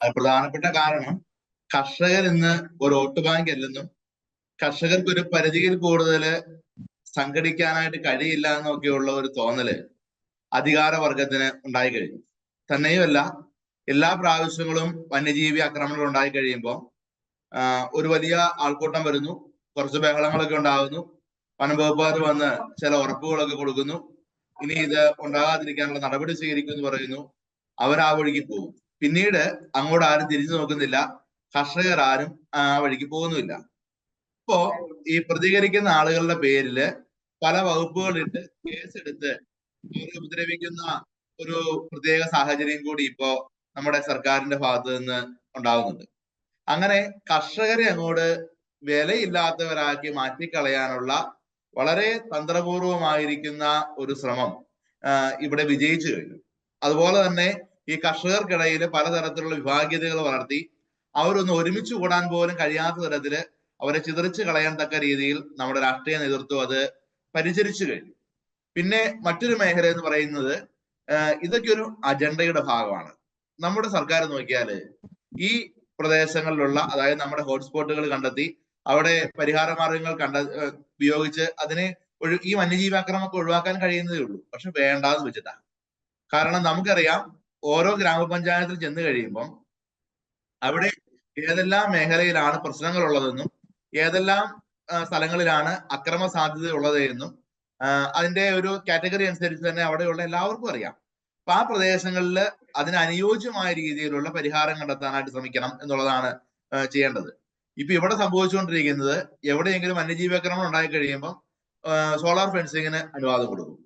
പ്രധാനപ്പെട്ട കാരണം കർഷകർ ഇന്ന് ഒരു വോട്ട് ബാങ്ക് അല്ലെന്നും കർഷകർക്ക് ഒരു പരിധിയിൽ കൂടുതൽ സംഘടിക്കാനായിട്ട് കഴിയില്ല എന്നൊക്കെയുള്ള ഒരു തോന്നൽ അധികാര വർഗത്തിന് ഉണ്ടായി കഴിഞ്ഞു. തന്നെയുമല്ല എല്ലാ പ്രാവശ്യങ്ങളും വന്യജീവി ആക്രമണങ്ങൾ ഉണ്ടായി കഴിയുമ്പോൾ ഒരു വലിയ ആൾക്കൂട്ടം വരുന്നു കുറച്ച് ബഹളങ്ങളൊക്കെ ഉണ്ടാകുന്നു വനംവകുപ്പുകാർ വന്ന് ചില ഉറപ്പുകളൊക്കെ കൊടുക്കുന്നു ഇനി ഇത് ഉണ്ടാകാതിരിക്കാനുള്ള നടപടി സ്വീകരിക്കുമെന്ന് പറയുന്നു അവർ ആ വഴിക്ക് പോകും. പിന്നീട് അങ്ങോട്ട് ആരും തിരിഞ്ഞു നോക്കുന്നില്ല. കർഷകർ ആരും ആ വഴിക്ക് പോകുന്നില്ല ഇപ്പോ ഈ പ്രതികരിക്കുന്ന ആളുകളുടെ പേരിൽ പല വകുപ്പുകളിട്ട് കേസെടുത്ത് അവരെ ഉപദ്രവിക്കുന്ന ഒരു പ്രത്യേക സാഹചര്യം കൂടി ഇപ്പോ നമ്മുടെ സർക്കാരിന്റെ ഭാഗത്ത് നിന്ന് ഉണ്ടാകുന്നുണ്ട് അങ്ങനെ കർഷകരെ അങ്ങോട്ട് വിലയില്ലാത്തവരാക്കി മാറ്റിക്കളയാനുള്ള വളരെ തന്ത്രപൂർവമായിരിക്കുന്ന ഒരു ശ്രമം ഇവിടെ വിജയിച്ചു കഴിഞ്ഞു. അതുപോലെ തന്നെ ഈ കർഷകർക്കിടയിൽ പലതരത്തിലുള്ള വിഭാഗീയതകൾ വളർത്തി അവരൊന്ന് ഒരുമിച്ച് കൂടാൻ പോലും കഴിയാത്ത തരത്തിൽ അവരെ ചിതറിച്ച് കളയാൻ തക്ക രീതിയിൽ നമ്മുടെ രാഷ്ട്രീയ നേതൃത്വം അത് പരിചരിച്ചു കഴിഞ്ഞു. പിന്നെ മറ്റൊരു മേഖല എന്ന് പറയുന്നത് ഇതൊക്കെ ഒരു അജണ്ടയുടെ ഭാഗമാണ്. നമ്മുടെ സർക്കാർ നോക്കിയാൽ ഈ പ്രദേശങ്ങളിലുള്ള അതായത് നമ്മുടെ ഹോട്ട്സ്പോട്ടുകൾ കണ്ടെത്തി അവിടെ പരിഹാര മാർഗങ്ങൾ കണ്ട ഉപയോഗിച്ച് അതിനെ ഒഴി ഈ വന്യജീവി ആക്രമണമൊക്കെ ഒഴിവാക്കാൻ കഴിയുന്നതേ ഉള്ളൂ. പക്ഷെ വേണ്ടാന്ന് വെച്ചിട്ടാണ്. കാരണം നമുക്കറിയാം ഓരോ ഗ്രാമപഞ്ചായത്തിൽ ചെന്ന് കഴിയുമ്പം അവിടെ ഏതെല്ലാം മേഖലയിലാണ് പ്രശ്നങ്ങൾ ഉള്ളതെന്നും ഏതെല്ലാം സ്ഥലങ്ങളിലാണ് അക്രമ സാധ്യത ഉള്ളത് എന്നും അതിന്റെ ഒരു കാറ്റഗറി അനുസരിച്ച് തന്നെ അവിടെയുള്ള എല്ലാവർക്കും അറിയാം. അപ്പൊ ആ പ്രദേശങ്ങളിൽ അതിന് അനുയോജ്യമായ രീതിയിലുള്ള പരിഹാരം കണ്ടെത്താനായിട്ട് ശ്രമിക്കണം എന്നുള്ളതാണ് ചെയ്യേണ്ടത്. ഇപ്പൊ ഇവിടെ സംഭവിച്ചുകൊണ്ടിരിക്കുന്നത് എവിടെയെങ്കിലും വന്യജീവി ആക്രമണം ഉണ്ടായി കഴിയുമ്പോൾ സോളാർ ഫെൻസിങ്ങിന് അനുവാദം കൊടുക്കും.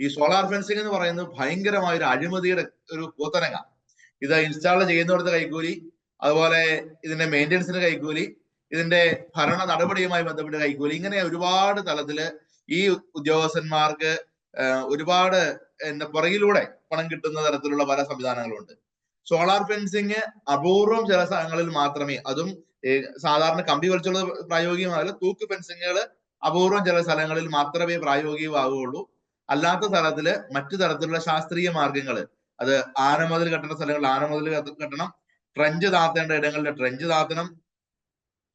ഈ സോളാർ ഫെൻസിംഗ് എന്ന് പറയുന്നത് ഭയങ്കരമായ ഒരു അഴിമതിയുടെ ഒരു കൂത്തനങ്ങ. ഇത് ഇൻസ്റ്റാൾ ചെയ്യുന്നവരുടെ കൈക്കൂലി അതുപോലെ ഇതിന്റെ മെയിന്റെനൻസിന് കൈക്കൂലി ഇതിന്റെ ഭരണ നടപടിയുമായി ബന്ധപ്പെട്ട കൈക്കൂലി. ഇങ്ങനെ ഒരുപാട് തലത്തിൽ ഈ ഉദ്യോഗസ്ഥന്മാർക്ക് ഒരുപാട് എന്താ പുറകിലൂടെ പണം കിട്ടുന്ന തരത്തിലുള്ള പല സംവിധാനങ്ങളുണ്ട്. സോളാർ ഫെൻസിങ് അപൂർവം ചില സ്ഥലങ്ങളിൽ മാത്രമേ അതും സാധാരണ കമ്പി വലിച്ചുള്ള പ്രായോഗികമാവില്ല തൂക്ക് ഫെൻസിങ്ങുകൾ അപൂർവം ചില സ്ഥലങ്ങളിൽ മാത്രമേ പ്രായോഗികമാവുകയുള്ളൂ. അല്ലാത്ത സ്ഥലത്തിൽ മറ്റു തരത്തിലുള്ള ശാസ്ത്രീയ മാർഗങ്ങൾ അത് ആനമതിൽ കെട്ടേണ്ട സ്ഥലങ്ങളിൽ ആനമതിൽ കെട്ടണം. ട്രഞ്ച് താത്തേണ്ട ഇടങ്ങളിൽ ട്രഞ്ച് താത്തണം.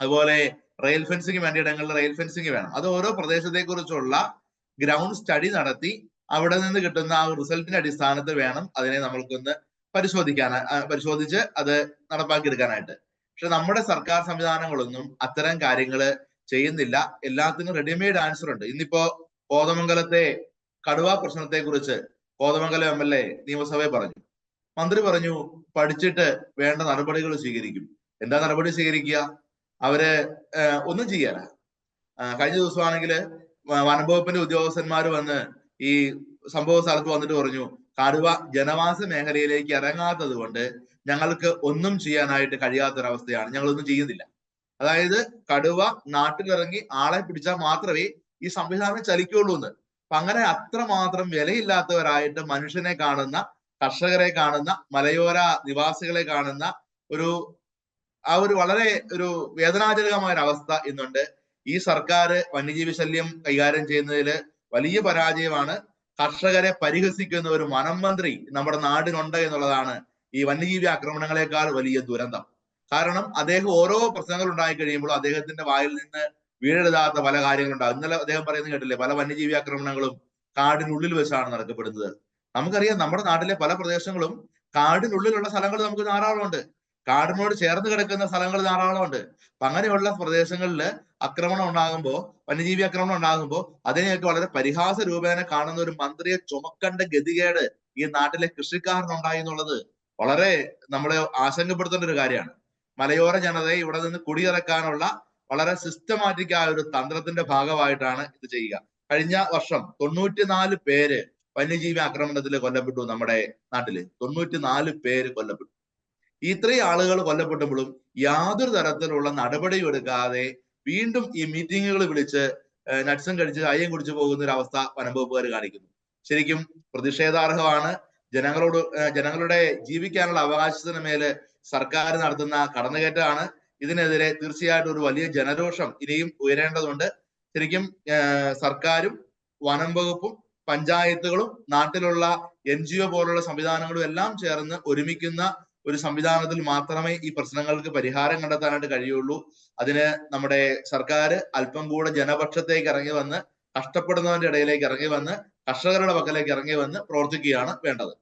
അതുപോലെ റെയിൽ ഫെൻസിങ് വേണ്ട ഇടങ്ങളിൽ റെയിൽ ഫെൻസിങ് വേണം. അത് ഓരോ പ്രദേശത്തെ കുറിച്ചുള്ള ഗ്രൗണ്ട് സ്റ്റഡി നടത്തി അവിടെ നിന്ന് കിട്ടുന്ന ആ റിസൾട്ടിന്റെ അടിസ്ഥാനത്തിൽ വേണം അതിനെ നമ്മൾക്കൊന്ന് പരിശോധിക്കാൻ പരിശോധിച്ച് അത് നടപ്പാക്കിയെടുക്കാനായിട്ട്. പക്ഷെ നമ്മുടെ സർക്കാർ സംവിധാനങ്ങളൊന്നും അത്തരം കാര്യങ്ങൾ ചെയ്യുന്നില്ല. എല്ലാത്തിനും റെഡിമെയ്ഡ് ആൻസർ ഉണ്ട്. ഇന്നിപ്പോ കോതമംഗലത്തെ കടുവ പ്രശ്നത്തെ കുറിച്ച് കോതമംഗലം എം എൽ എ നിയമസഭയെ പറഞ്ഞു. മന്ത്രി പറഞ്ഞു പഠിച്ചിട്ട് വേണ്ട നടപടികൾ സ്വീകരിക്കും. എന്താ നടപടി സ്വീകരിക്കുക? അവർ ഒന്നും ചെയ്യാന കഴിഞ്ഞ ദിവസമാണെങ്കിൽ വനംവകുപ്പിന്റെ ഉദ്യോഗസ്ഥന്മാർ വന്ന് ഈ സംഭവ സ്ഥലത്ത് വന്നിട്ട് പറഞ്ഞു കടുവ ജനവാസ മേഖലയിലേക്ക് ഇറങ്ങാത്തത് കൊണ്ട് ഞങ്ങൾക്ക് ഒന്നും ചെയ്യാനായിട്ട് കഴിയാത്തൊരവസ്ഥയാണ്. ഞങ്ങളൊന്നും ചെയ്യുന്നില്ല. അതായത് കടുവ നാട്ടിലിറങ്ങി ആളെ പിടിച്ചാൽ മാത്രമേ ഈ സംവിധാനം ചലിക്കുള്ളൂ എന്ന് അപ്പൊ അങ്ങനെ അത്രമാത്രം വിലയില്ലാത്തവരായിട്ട് മനുഷ്യനെ കാണുന്ന കർഷകരെ കാണുന്ന മലയോര നിവാസികളെ കാണുന്ന ഒരു ആ ഒരു വളരെ ഒരു വേദനാജനകമായ ഒരു അവസ്ഥ ഇന്നുണ്ട്. ഈ സർക്കാർ വന്യജീവി ശല്യം കൈകാര്യം ചെയ്യുന്നതിൽ വലിയ പരാജയമാണ്. കർഷകരെ പരിഹസിക്കുന്ന ഒരു മനംമന്ത്രി നമ്മുടെ നാടിനുണ്ട് എന്നുള്ളതാണ് ഈ വന്യജീവി ആക്രമണങ്ങളെക്കാൾ വലിയ ദുരന്തം. കാരണം അദ്ദേഹം ഓരോ പ്രശ്നങ്ങൾ ഉണ്ടായി കഴിയുമ്പോൾ അദ്ദേഹത്തിന്റെ വായിൽ നിന്ന് വീഴെഴുതാത്ത പല കാര്യങ്ങളുണ്ടാകും ഇന്നലെ അദ്ദേഹം പറയുന്നത് കേട്ടില്ലേ? പല വന്യജീവി ആക്രമണങ്ങളും കാടിനുള്ളിൽ വെച്ചാണ് നടക്കപ്പെടുന്നത്. നമുക്കറിയാം നമ്മുടെ നാട്ടിലെ പല പ്രദേശങ്ങളും കാടിനുള്ളിലുള്ള സ്ഥലങ്ങൾ നമുക്ക് ധാരാളമുണ്ട്. കാടിനോട് ചേർന്ന് കിടക്കുന്ന സ്ഥലങ്ങൾ ധാരാളമുണ്ട്. അപ്പൊ അങ്ങനെയുള്ള പ്രദേശങ്ങളിൽ ആക്രമണം ഉണ്ടാകുമ്പോൾ വന്യജീവി ആക്രമണം ഉണ്ടാകുമ്പോൾ അതിനെയൊക്കെ വളരെ പരിഹാസ രൂപേണ കാണുന്ന ഒരു മന്ത്രിയെ ചുമക്കേണ്ട ഗതികേട് ഈ നാട്ടിലെ കൃഷിക്കാരനുണ്ടായി എന്നുള്ളത് വളരെ നമ്മളെ ആശങ്കപ്പെടുത്തേണ്ട ഒരു കാര്യമാണ്. മലയോര ജനതയെ ഇവിടെ നിന്ന് കുടിയിറക്കാനുള്ള വളരെ സിസ്റ്റമാറ്റിക് ആയ ഒരു തന്ത്രത്തിന്റെ ഭാഗമായിട്ടാണ് ഇത് ചെയ്യുക. കഴിഞ്ഞ വർഷം തൊണ്ണൂറ്റിനാല് പേര് വന്യജീവി ആക്രമണത്തിൽ കൊല്ലപ്പെട്ടു നമ്മുടെ നാട്ടിൽ. തൊണ്ണൂറ്റിനാല് പേര് കൊല്ലപ്പെട്ടു. ഇത്രയും ആളുകൾ കൊല്ലപ്പെട്ടപ്പോഴും യാതൊരു തരത്തിലുള്ള നടപടിയും എടുക്കാതെ വീണ്ടും ഈ മീറ്റിങ്ങുകൾ വിളിച്ച് നട്സും കഴിച്ച് അയ്യം കുടിച്ചു പോകുന്ന ഒരു അവസ്ഥ വനംവകുപ്പുകാർ കാണിക്കുന്നു. ശരിക്കും പ്രതിഷേധാർഹമാണ്. ജനങ്ങളോട് ജനങ്ങളുടെ ജീവിക്കാനുള്ള അവകാശത്തിന് മേൽ സർക്കാർ നടത്തുന്ന കടന്നുകയറ്റമാണ്. ഇതിനെതിരെ തീർച്ചയായിട്ടും ഒരു വലിയ ജനരോഷം ഇനിയും ഉയരേണ്ടതുണ്ട്. ശരിക്കും സർക്കാരും വനം വകുപ്പും പഞ്ചായത്തുകളും നാട്ടിലുള്ള എൻ ജി ഒ പോലുള്ള സംവിധാനങ്ങളും എല്ലാം ചേർന്ന് ഒരുമിക്കുന്ന ഒരു സംവിധാനത്തിൽ മാത്രമേ ഈ പ്രശ്നങ്ങൾക്ക് പരിഹാരം കണ്ടെത്താനായിട്ട് കഴിയുള്ളൂ. അതിന് നമ്മുടെ സർക്കാർ അല്പം കൂടെ ജനപക്ഷത്തേക്ക് ഇറങ്ങി വന്ന് കഷ്ടപ്പെടുന്നവന്റെ ഇടയിലേക്ക് ഇറങ്ങി വന്ന് കർഷകരുടെ പക്കലേക്ക് ഇറങ്ങി വന്ന് പ്രവർത്തിക്കുകയാണ് വേണ്ടത്.